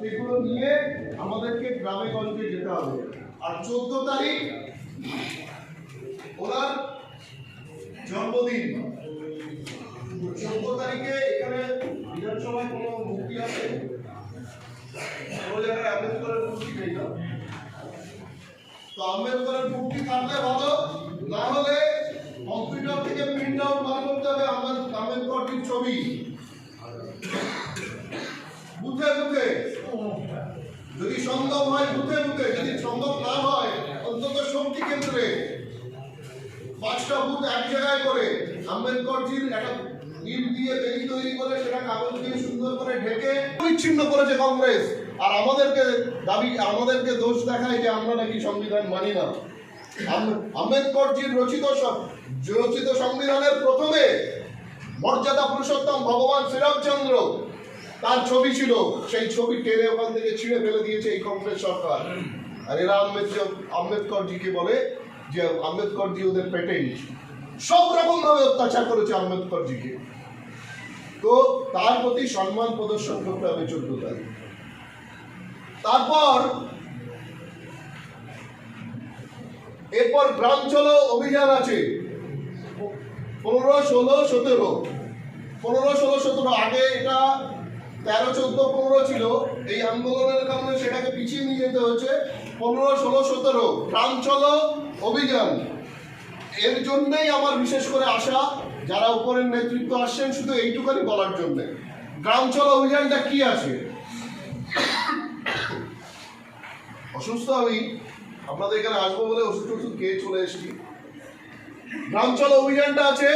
সেগুলো নিয়ে আমাদেরকে গ্রামে গঞ্জে যেতে হবে। আর চোদ্দ তারিখ ওনার জন্মদিন। চোদ্দ তারিখে এখানে বিধানসভায় কোনো মুক্তি আছে? আম্বেদকরের না তো? আম্বেদকরের ভালো থেকে আম্বেদকরটির ছবি। বুঝে বুথে। যদি সম্ভব হয় বুথে বুথে যদি সম্ভব না হয়, অন্তত শক্তি কেন্দ্রে পাঁচটা বুথ এক জায়গায় করে আম্বেদকরজির একটা ইট দিয়ে বেরি তৈরি করে সেটা কাগজ দিয়ে সুন্দর করে ঢেকে বিচ্ছিন্ন করেছে কংগ্রেস। আর আমাদেরকে দাবি, আমাদেরকে দোষ দেখায় যে আমরা নাকি সংবিধান মানি না। আম- আম্বেদকরজির রচিত রচিত সংবিধানের প্রথমে মর্যাদা পুরুষোত্তম ভগবান শ্রীরামচন্দ্র তার ছবি ছিল, সেই ছবি টেনে ওখান থেকে ছিঁড়ে ফেলে দিয়েছে এই কংগ্রেস সরকার। আর এরা আম্বেদকর, আম্বেদকরজিকে বলে যে আম্বেদকরজি ওদের পেটেন্ট সব রকম ভাবে অত্যাচার করেছে আম্বেদকরজিকে। তো তার প্রতি সম্মান প্রদর্শন করতে হবে চোদ্দ তারিখ। তারপর এরপর গ্রাম চলো অভিযান আছে। পনেরো, ষোলো, সতেরো। পনেরো, ষোলো, সতেরো, আগে এটা তেরো, চোদ্দ, পনেরো ছিল, এই আন্দোলনের কারণে সেটাকে পিছিয়ে নিয়ে যেতে হচ্ছে পনেরো, ষোলো, সতেরো গ্রাম চলো, অভিযান। এর জন্যই আমার বিশেষ করে আশা, যারা উপরের নেতৃত্ব আসছেন, শুধু এইটুকানি বলার জন্যে। গ্রাম চলো, অভিযানটা কি আছে? অসুস্থ আমি, আপনাদের এখানে আসব বলে ওষুধ টষুধ খেয়ে চলে এসেছি। গ্রাম চলো, অভিযানটা আছে।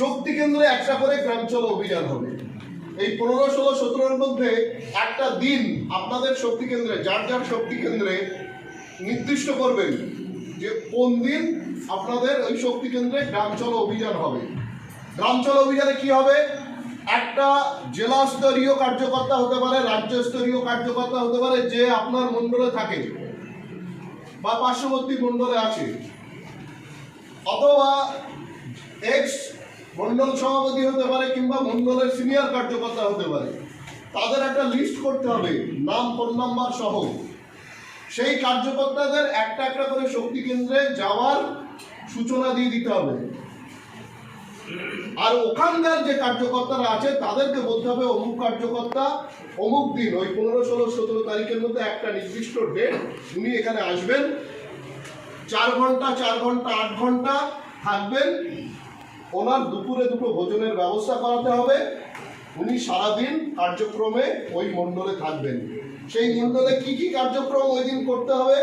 শক্তি কেন্দ্রে একটা করে গ্রাম চলো অভিযান হবে। এই পনেরো, ষোলো, সতেরোর মধ্যে একটা দিন আপনাদের শক্তি কেন্দ্রে, যার যার শক্তি কেন্দ্রে নির্দিষ্ট করবেন যে কোন দিন আপনাদের ওই শক্তি কেন্দ্রে গ্রাম চলো অভিযান হবে। গ্রাম চলো অভিযানে কি হবে? একটা জেলা স্তরীয় কার্যকর্তা হতে পারে রাজ্য স্তরীয় কার্যকর্তা হতে পারে, যে আপনার মণ্ডলে থাকে বা পার্শ্ববর্তী মণ্ডলে আছে। অথবা এক্স মন্ডল সভাপতি হতে পারে কিংবা মন্ডলের সিনিয়র কার্যকর্তা হতে পারে, তাদের একটা লিস্ট করতে হবে, নাম ফোন নাম্বার সহ। সেই কার্যকর্তাদের একটা একটা করে শক্তি কেন্দ্রে যাওয়ার সূচনা দিয়ে দিতে হবে। আর ওখানকার যে কার্যকর্তারা আছে, তাদেরকে বলতে হবে, অমুক কার্যকর্তা অমুক দিন, ওই পনেরো, ষোলো, সতেরো তারিখের মধ্যে একটা নির্দিষ্ট ডেট উনি এখানে আসবেন। চার ঘণ্টা চার ঘণ্টা, আট ঘণ্টা থাকবেন। ওনার দুপুরে দুটো ভোজনের ব্যবস্থা করাতে হবে। উনি সারাদিন কার্যক্রমে ওই মণ্ডলে থাকবেন। সেই মণ্ডলে কি কি কার্যক্রম ওই দিন করতে হবে?